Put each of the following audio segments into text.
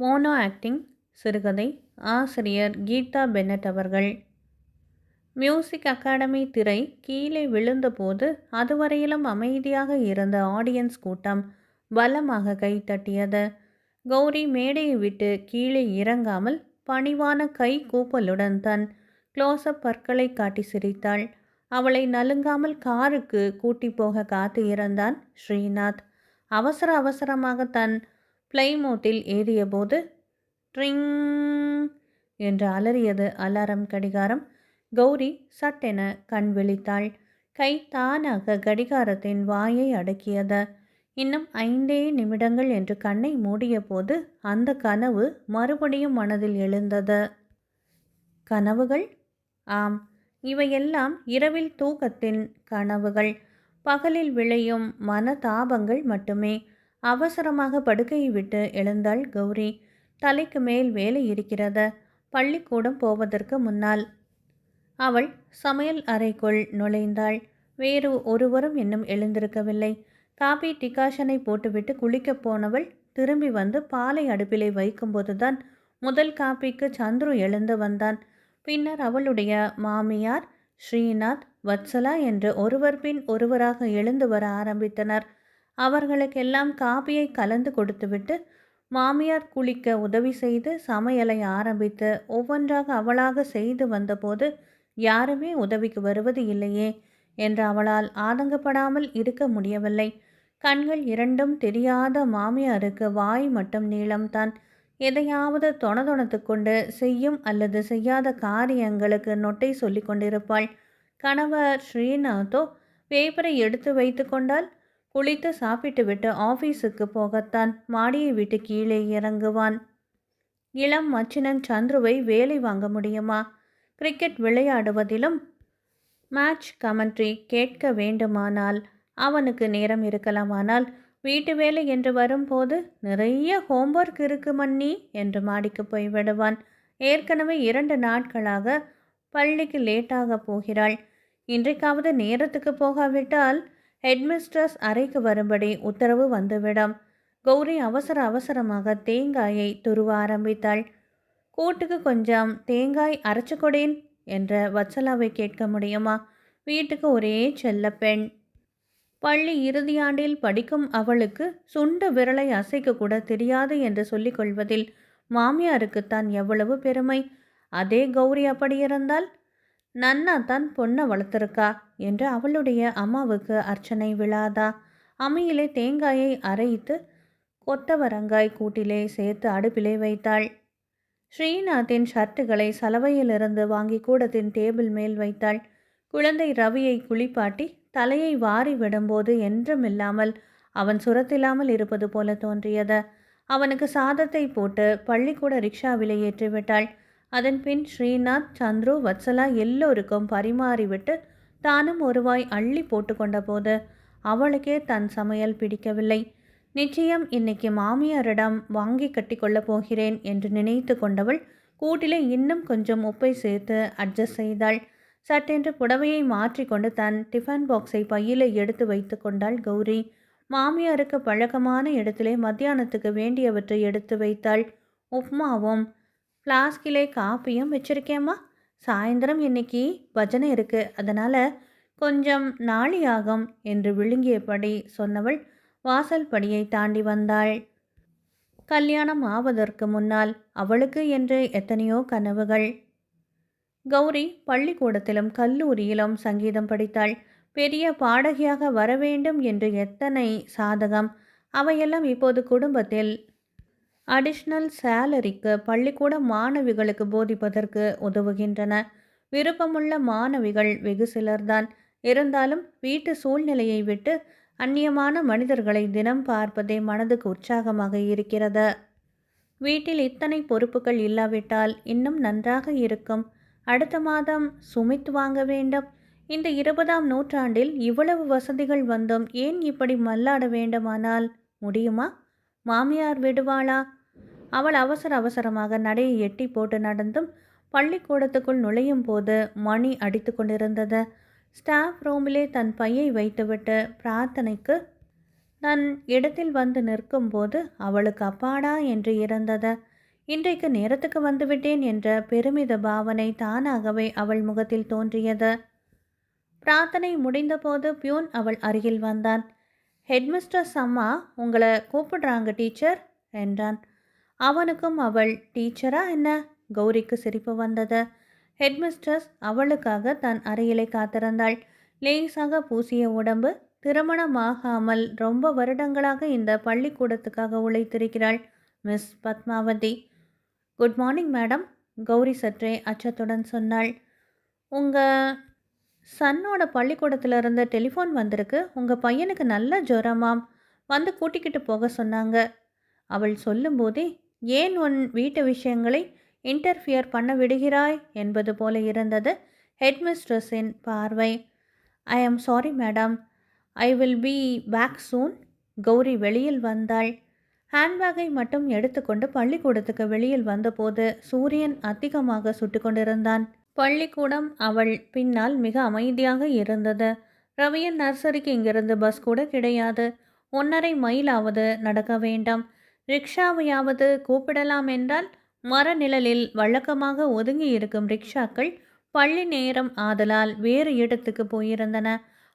Mono acting சிறுகதை ஆசிரியர் Geetha Bennett அவர்கள். மியூசிக் அகாடமி திரை கீழே விழுந்தபோது அதுவரையிலும் அமைதியாக இருந்த ஆடியன்ஸ் கூட்டம் பலமாக கைத்தட்டியது கௌரி மேடையை விட்டு கீழே இறங்காமல் பணிவான கை கூப்பலுடன் தன் க்ளோஸ்அப் பற்களை காட்டி சிரித்தாள். அவளை நலுங்காமல் காருக்கு கூட்டி போக காத்து இருந்தான் ஸ்ரீநாத். அவசர அவசரமாக தன் பிளைமோட்டில் ஏறியபோது ட்ரிங் என்று அலறியது அலாரம் கடிகாரம். கௌரி சட்டென கண் விழித்தாள். கை தானாக கடிகாரத்தின் வாயை அடக்கியது. இன்னும் ஐந்தே நிமிடங்கள் என்று கண்ணை மூடிய போது அந்த கனவு மறுபடியும் மனதில் எழுந்தது. கனவுகள்? ஆம். இவையெல்லாம் இரவில் தூக்கத்தின் கனவுகள். பகலில் விளையும் மனதாபங்கள் மட்டுமே. அவசரமாக படுக்கையை விட்டு எழுந்தாள் கௌரி. தலைக்கு மேல் வேலை இருக்கிறத பள்ளிக்கூடம் போவதற்கு முன்னால். அவள் சமையல் அறைக்குள் நுழைந்தாள். வேறு ஒருவரும் இன்னும் எழுந்திருக்கவில்லை. காபி டிகாஷனை போட்டுவிட்டு குளிக்கப் போனவள் திரும்பி வந்து பாலை அடுப்பிலே வைக்கும்போதுதான் முதல் காப்பிக்கு சந்துரு எழுந்து வந்தான். பின்னர் அவளுடைய மாமியார் ஸ்ரீநாத் வத்சலா என்று ஒருவர் பின் ஒருவராக எழுந்து வர ஆரம்பித்தனர். அவர்களுக்கெல்லாம் காபியை கலந்து கொடுத்துவிட்டு மாமியார் குளிக்க உதவி செய்து சமையலை ஆரம்பித்து ஒவ்வொன்றாக அவளாக செய்து வந்தபோது யாருமே உதவிக்கு வருவது இல்லையே என்று அவளால் ஆதங்கப்படாமல் இருக்க முடியவில்லை. கண்கள் இரண்டும் தெரியாத மாமியாருக்கு வாய் மட்டும் நீளம்தான் எதையாவது தொணதொணத்து கொண்டு செய்யும் அல்லது செய்யாத காரியங்களுக்கு நொட்டை சொல்லி கொண்டிருப்பாள். கணவர் ஸ்ரீநாத்தோ பேப்பரை எடுத்து வைத்து கொண்டால் குளித்து சாப்பிட்டு விட்டு ஆஃபீஸுக்கு போகத்தான் மாடியை விட்டு கீழே இறங்குவான். இளம் மச்சினன் சந்துருவை வேலை வாங்க முடியுமா? கிரிக்கெட் விளையாடுவதிலும் மேட்ச் கமெண்ட்ரி கேட்க வேண்டுமானால் அவனுக்கு நேரம் இருக்கலாமானால் வீட்டு வேலை என்று வரும்போது நிறைய ஹோம்ஒர்க் இருக்கு மன்னி என்று மாடிக்கு போய் விடுவான். ஏற்கனவே இரண்டு நாட்களாக பள்ளிக்கு லேட்டாக போகிறாள். இன்றைக்காவது நேரத்துக்கு போகாவிட்டால் ஹெட்மிஸ்ட்ரஸ் அறைக்கு வரும்படி உத்தரவு வந்துவிடும். கௌரி அவசர அவசரமாக தேங்காயை துருவ ஆரம்பித்தாள். கூட்டுக்கு கொஞ்சம் தேங்காய் அரைச்சு கொடேன் என்ற வத்சலாவை கேட்க முடியுமா? வீட்டுக்கு ஒரே செல்ல பெண். பள்ளி இறுதியாண்டில் படிக்கும் அவளுக்கு சுண்டு விரலை அசைக்க கூட தெரியாது என்று சொல்லிக் கொள்வதில் மாமியாருக்குத்தான் எவ்வளவு பெருமை. அதே கௌரி அப்படி இருந்தால் நன்னா தான் பொண்ணை வளர்த்துருக்கா என்று அவளுடைய அம்மாவுக்கு அர்ச்சனை விழாதா? அம்மையிலே தேங்காயை அரைத்து கொத்தவரங்காய் கூட்டிலே சேர்த்து அடுப்பிலே வைத்தாள். ஸ்ரீநாத்தின் ஷர்ட்டுகளை சலவையிலிருந்து வாங்கி கூடத்தின் டேபிள் மேல் வைத்தாள். குழந்தை ரவியை குளிப்பாட்டி தலையை வாரி விடும்போது என்றுமில்லாமல் அவன் சுரத்தில்லாமல் இருப்பது போல தோன்றியது. அவனுக்கு சாதத்தை போட்டு பள்ளிக்கூட ரிக்ஷாவிலே ஏற்றிவிட்டாள். அதன் பின் ஸ்ரீநாத் சந்துரு வத்சலா எல்லோருக்கும் பரிமாறிவிட்டு தானும் ஒருவாய் அள்ளி போட்டுக்கொண்ட போது அவளுக்கே தன் சமையல் பிடிக்கவில்லை. நிச்சயம் இன்னைக்கு மாமியாரிடம் வாங்கி கட்டிக்கொள்ளப் போகிறேன் என்று நினைத்து கொண்டவள் கூட்டிலே இன்னும் கொஞ்சம் உப்பை சேர்த்து அட்ஜஸ்ட் செய்தாள். சட்டென்று புடவையை மாற்றிக்கொண்டு தன் டிஃபன் பாக்ஸை பையில எடுத்து வைத்து கொண்டாள் கௌரி. மாமியாருக்கு பழக்கமான இடத்திலே மத்தியானத்துக்கு வேண்டியவற்றை எடுத்து வைத்தாள். உப்மாவும் ஃப்ளாஸ்கிலே காப்பியும் வச்சிருக்கேம்மா. சாயந்தரம் இன்னைக்கு பஜனை இருக்கு. அதனால் கொஞ்சம் நாளி ஆகும் என்று விழுங்கியபடி சொன்னவள் வாசல் படியை தாண்டி வந்தாள். கல்யாணம் ஆவதற்கு முன்னால் அவளுக்கு என்று எத்தனையோ கனவுகள். கௌரி பள்ளிக்கூடத்திலும் கல்லூரியிலும் சங்கீதம் படித்தாள். பெரிய பாடகியாக வர வேண்டும் என்று எத்தனை சாதகம். அவையெல்லாம் இப்போது குடும்பத்தில் அடிஷ்னல் சேலரிக்கு பள்ளிக்கூட மாணவிகளுக்கு போதிப்பதற்கு உதவுகின்றன. விருப்பமுள்ள மாணவிகள் வெகு சிலர்தான். இருந்தாலும் வீட்டு சூழ்நிலையை விட்டு அந்நியமான மனிதர்களை தினம் பார்ப்பதே மனதுக்கு உற்சாகமாக இருக்கிறது. வீட்டில் இத்தனை பொறுப்புகள் இல்லாவிட்டால் இன்னும் நன்றாக இருக்கும். அடுத்த மாதம் சுமித் வாங்க வேண்டும். இந்த இருபதாம் நூற்றாண்டில் இவ்வளவு வசதிகள் வந்தும் ஏன் இப்படி மல்லாட வேண்டுமானால் முடியுமா? மாமியார் விடுவாளா? அவள் அவசர அவசரமாக நடையை எட்டி போட்டு நடந்தும் பள்ளிக்கூடத்துக்குள் நுழையும் போது மணி அடித்து கொண்டிருந்தது. ஸ்டாஃப் ரூமிலே தன் பையை வைத்துவிட்டு பிரார்த்தனைக்கு தன் இடத்தில் வந்து நிற்கும்போது அவளுக்கு அப்பாடா என்று இருந்தது. இன்றைக்கு நேரத்துக்கு வந்துவிட்டேன் என்ற பெருமித பாவனை தானாகவே அவள் முகத்தில் தோன்றியது. பிரார்த்தனை முடிந்தபோது பியூன் அவள் அருகில் வந்தான். ஹெட்மிஸ்டர்ஸ் அம்மா உங்களை கூப்பிடுறாங்க டீச்சர் என்றான். அவனுக்கும் அவள் டீச்சரா என்ன? கௌரிக்கு சிரிப்பு வந்தது. ஹெட்மிஸ்டர்ஸ் அவளுக்காக தன் அறையிலே காத்திருந்தாள். லேசாக பூசிய உடம்பு திருமணமாகாமல் ரொம்ப வருடங்களாக இந்த பள்ளிக்கூடத்துக்காக உழைத்திருக்கிறாள் miss Padmavathi. Good morning madam Gauri சற்றே அச்சத்துடன் சொன்னாள். உங்கள் சன்னோட பள்ளிக்கூடத்திலிருந்து டெலிஃபோன் வந்திருக்கு. உங்கள் பையனுக்கு நல்ல ஜுரமாம். வந்து கூட்டிக்கிட்டு போக சொன்னாங்க. அவள் சொல்லும்போதே ஏன் உன் வீட்டு விஷயங்களை இன்டர்ஃபியர் பண்ண விடுகிறாய்? என்பது போல இருந்தது ஹெட்மிஸ்ட்ரஸின் பார்வை. I am sorry madam. I will be back soon. Gauri வெளியில் வந்தாள். ஹேண்ட்பேக்கை மட்டும் எடுத்துக்கொண்டு பள்ளிக்கூடத்துக்கு வெளியில் வந்தபோது சூரியன் அதிகமாக சுட்டு கொண்டிருந்தான் பள்ளிக்கூடம் அவள் பின்னால் மிக அமைதியாக இருந்தது. ரவியின் நர்சரிக்கு இங்கிருந்து பஸ் கூட கிடையாது. ஒன்றரை மைலாவது நடக்க வேண்டாம். ரிக்ஷாவையாவது கூப்பிடலாம் என்றால் மரநிழலில் வழக்கமாக ஒதுங்கி இருக்கும் ரிக்ஷாக்கள் பள்ளி நேரம் ஆதலால் வேறு இடத்துக்கு போயிருந்தன.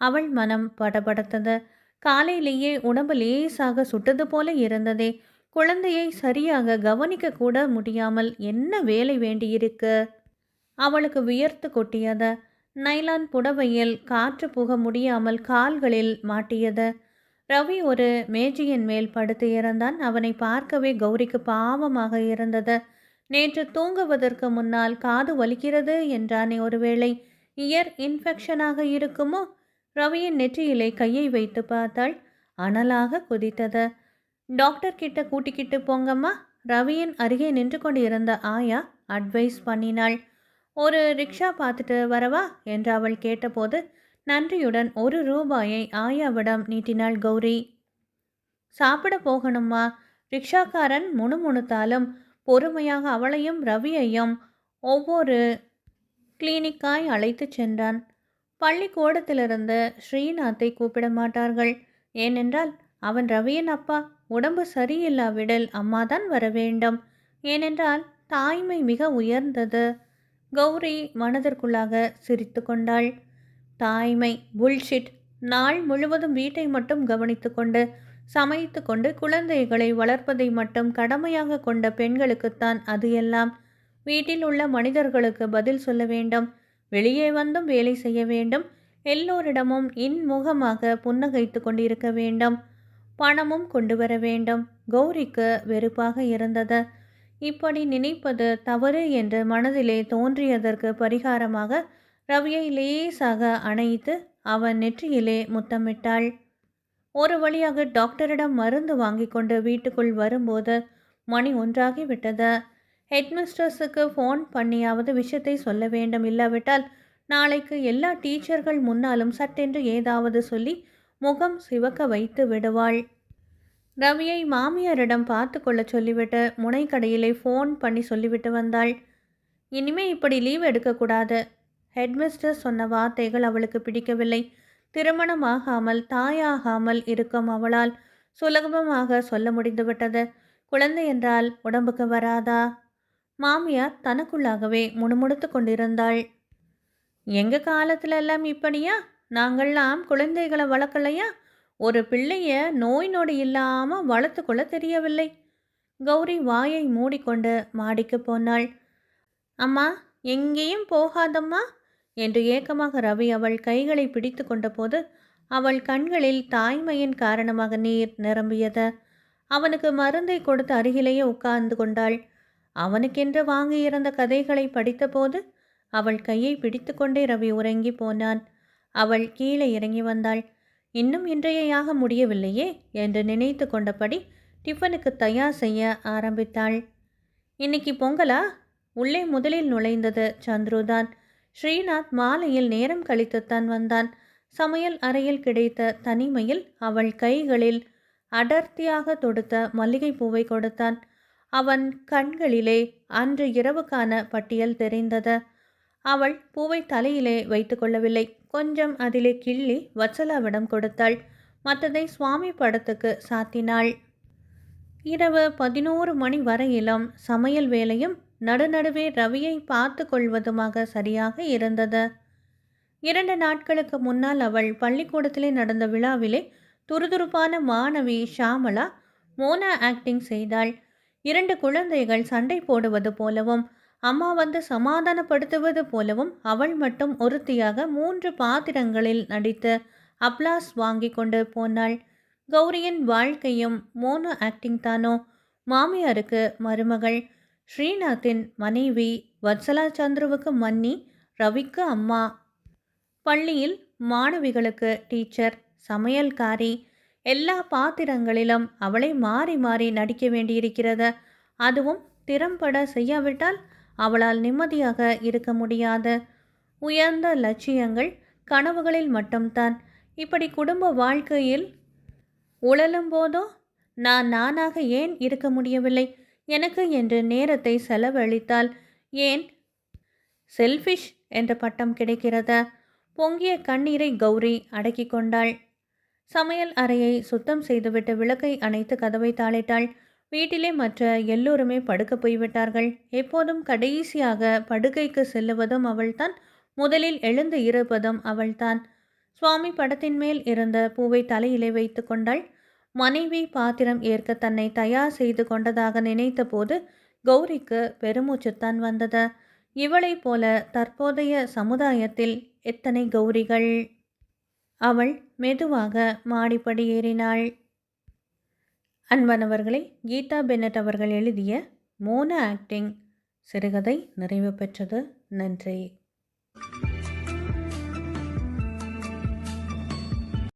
அவள் மனம் படபடத்தது. காலையிலேயே உடம்பு லேசாக சுட்டது போல இருந்ததே. குழந்தையை சரியாக கவனிக்க கூட முடியாமல் என்ன வேலை வேண்டியிருக்கு? அவளுக்கு வியர்த்து கொட்டியது. நைலான் புடவையில் காற்று புக முடியாமல் கால்களில் மாட்டியது. ரவி ஒரு மேஜையின் மேல் படுத்து இருந்தான் அவனை பார்க்கவே கௌரிக்கு பாவமாக இருந்தது. நேற்று தூங்குவதற்கு முன்னால் காது வலிக்கிறது என்றானே ஒருவேளை. இயர் இன்ஃபெக்ஷனாக இருக்குமோ? ரவியின் நெற்றியிலே கையை வைத்து பார்த்தாள். அனலாக குதித்தது. டாக்டர் கிட்ட கூட்டிக்கிட்டு போங்கம்மா. ரவியின் அருகே நின்று கொண்டிருந்த ஆயா அட்வைஸ் பண்ணினாள். ஒரு ரிக்ஷா பார்த்துட்டு வரவா? என்று அவள் கேட்டபோது நன்றியுடன் ஒரு ரூபாயை ஆயாவிடம் நீட்டினாள் கௌரி. சாப்பிட போகணுமா ரிக்ஷாக்காரன் முணுமுணுத்தாலும் பொறுமையாக அவளையும் ரவியையும் ஒவ்வொரு கிளினிக்காய் அழைத்துச் சென்றான். பள்ளிக்கூடத்திலிருந்து ஸ்ரீநாத்தை கூப்பிட மாட்டார்கள். ஏனென்றால் அவன் ரவியின் அப்பா. உடம்பு சரியில்லாவிடில் அம்மாதான் வர வேண்டும் ஏனென்றால் தாய்மை மிக உயர்ந்தது. கௌரி மனதிற்குள்ளாக சிரித்து கொண்டாள். தாய்மை புல்ஷிட் நாள் முழுவதும் வீட்டை மட்டும் கவனித்து கொண்டு சமைத்து கொண்டு குழந்தைகளை வளர்ப்பதை மட்டும் கடமையாக கொண்ட பெண்களுக்குத்தான் அது எல்லாம். வீட்டில் உள்ள மனிதர்களுக்கு பதில் சொல்ல வேண்டும். வெளியே வந்தும் வேலை செய்ய வேண்டும். எல்லோரிடமும் இன்முகமாக புன்னகைத்து கொண்டிருக்க வேண்டும். பணமும் கொண்டு வர வேண்டும். கௌரிக்கு வெறுப்பாக இருந்தது. இப்படி நினைப்பது தவறு என்று மனதிலே தோன்றியதற்கு பரிகாரமாக ரவியை லேசாக அணைத்து அவன் நெற்றியிலே முத்தமிட்டாள். ஒரு வழியாக டாக்டரிடம் மருந்து வாங்கி கொண்டு வீட்டுக்குள் வரும்போது மணி ஒன்றாகி விட்டது. ஹெட்மிஸ்ட்ரஸுக்கு ஃபோன் பண்ணியாவது விஷயத்தை சொல்ல வேண்டும். இல்லாவிட்டால் நாளைக்கு எல்லா டீச்சர்கள் முன்னாலும் சட்டென்று ஏதாவது சொல்லி முகம் சிவக்க வைத்து விடுவாள். ரவியை மாமியாரிடம் பார்த்து கொள்ள சொல்லிவிட்டு முனைக்கடையிலே ஃபோன் பண்ணி சொல்லிவிட்டு வந்தாள். இனிமே இப்படி லீவ் எடுக்கக்கூடாது. ஹெட்மிஸ்டர் சொன்ன வார்த்தைகள் அவளுக்கு பிடிக்கவில்லை. திருமணமாகாமல் தாயாகாமல் இருக்கும் அவளால் சுலபமாக சொல்ல முடிந்துவிட்டது. குழந்தை என்றால் உடம்புக்கு வராதா? மாமியார் தனக்குள்ளாகவே முணுமுணுத்து கொண்டிருந்தாள். எங்கள் காலத்துல எல்லாம் இப்படியா? நாங்கள்லாம் குழந்தைகளை வளர்க்கலையா? ஒரு பிள்ளைய நோய் நொடி இல்லாமல் வளர்த்து கொள்ள தெரியவில்லை. கௌரி வாயை மூடிக்கொண்டு மாடிக்கு போனாள். அம்மா எங்கேயும் போகாதம்மா என்று ஏக்கமாக ரவி அவள் கைகளை பிடித்து கொண்டபோது அவள் கண்களில் தாய்மையின் காரணமாக நீர் நிரம்பியது. அவனுக்கு மருந்தை கொடுத்து அருகிலேயே உட்கார்ந்து கொண்டாள். அவனுக்கென்று வாங்கியிருந்த கதைகளை படித்தபோது அவள் கையை பிடித்துக்கொண்டே ரவி உறங்கி போனான். அவள் கீழே இறங்கி வந்தாள். இன்னும் இன்றையாக முடியவில்லையே என்று நினைத்து கொண்டபடி டிஃபனுக்கு தயார் செய்ய ஆரம்பித்தாள். இன்னைக்கு பொங்கலா? உள்ளே முதலில் நுழைந்தது சந்துருதான். ஸ்ரீநாத் மாலையில் நேரம் கழித்துத்தான் வந்தான். சமையல் அறையில் கிடைத்த தனிமையில் அவள் கைகளில் அடர்த்தியாக தொடுத்த மல்லிகை பூவை கொடுத்தான். அவன் கண்களிலே அன்று இரவுக்கான பட்டியல் தெரிந்தது. அவள் பூவை தலையிலே வைத்து கொள்ளவில்லை. கொஞ்சம் அதிலே கிள்ளி வத்சலாவிடம் கொடுத்தாள். மற்றதை சுவாமி படத்துக்கு சாத்தினாள். இரவு பதினோரு மணி வரையிலும் சமையல் வேலையும் நடுநடுவே ரவியை பார்த்து கொள்வதுமாக சரியாக இருந்தது. இரண்டு நாட்களுக்கு முன்னால் அவள் பள்ளிக்கூடத்திலே நடந்த விழாவிலே துருதுருப்பான மாணவி ஷாமலா மோனா ஆக்டிங் செய்தாள். இரண்டு குழந்தைகள் சண்டை போடுவது போலவும் அம்மா வந்து சமாதானப்படுத்துவது போலவும் அவள் மட்டும் ஒருத்தியாக மூன்று பாத்திரங்களில் நடித்து அப்ளாஸ் வாங்கி கொண்டு போனாள். கௌரியின் வாழ்க்கையும் மோனோ ஆக்டிங் தானோ? மாமியாருக்கு மருமகள். ஸ்ரீநாத்தின் மனைவி வத்சலா சந்துருவுக்கு மன்னி ரவிக்கு அம்மா. பள்ளியில் மாணவிகளுக்கு டீச்சர் சமையல்காரி. எல்லா பாத்திரங்களிலும் அவளை மாறி மாறி நடிக்க வேண்டியிருக்கிறது. அதுவும் திறம்பட செய்யாவிட்டால் அவளால் நிம்மதியாக இருக்க முடியாத. உயர்ந்த லட்சியங்கள் கனவுகளில் மட்டும்தான். இப்படி குடும்ப வாழ்க்கையில் உழலும் போதோ நான் நானாக ஏன் இருக்க முடியவில்லை? எனக்கு என்று நேரத்தை செலவழித்தால் ஏன் செல்ஃபிஷ் என்ற பட்டம் கிடைக்கிறதா? பொங்கிய கண்ணீரை கௌரி அடக்கி கொண்டாள். சமையல் அறையை சுத்தம் செய்துவிட்டு விளக்கை அணைத்து கதவை தாளிட்டாள். வீட்டிலே மற்ற எல்லோருமே படுக்க போய்விட்டார்கள். எப்போதும் கடைசியாக படுக்கைக்கு செல்லுவதும் அவள்தான். முதலில் எழுந்து இருப்பதும் அவள்தான். சுவாமி படத்தின் மேல் இருந்த பூவை தலையிலே வைத்து கொண்டாள். மனைவி பாத்திரம் ஏற்க தன்னை தயார் செய்து கொண்டதாக நினைத்தபோது கௌரிக்கு பெருமூச்சுத்தான் வந்தது. இவளைப் போல தற்போதைய சமுதாயத்தில் எத்தனை கௌரிகள்? அவள் மெதுவாக மாடிப்படி ஏறினாள். அன்பானவர்களே கீதா பென்னட் அவர்கள் எழுதிய மோன ஆக்டிங் சிறுகதை நிறைவு பெற்றது. நன்றி.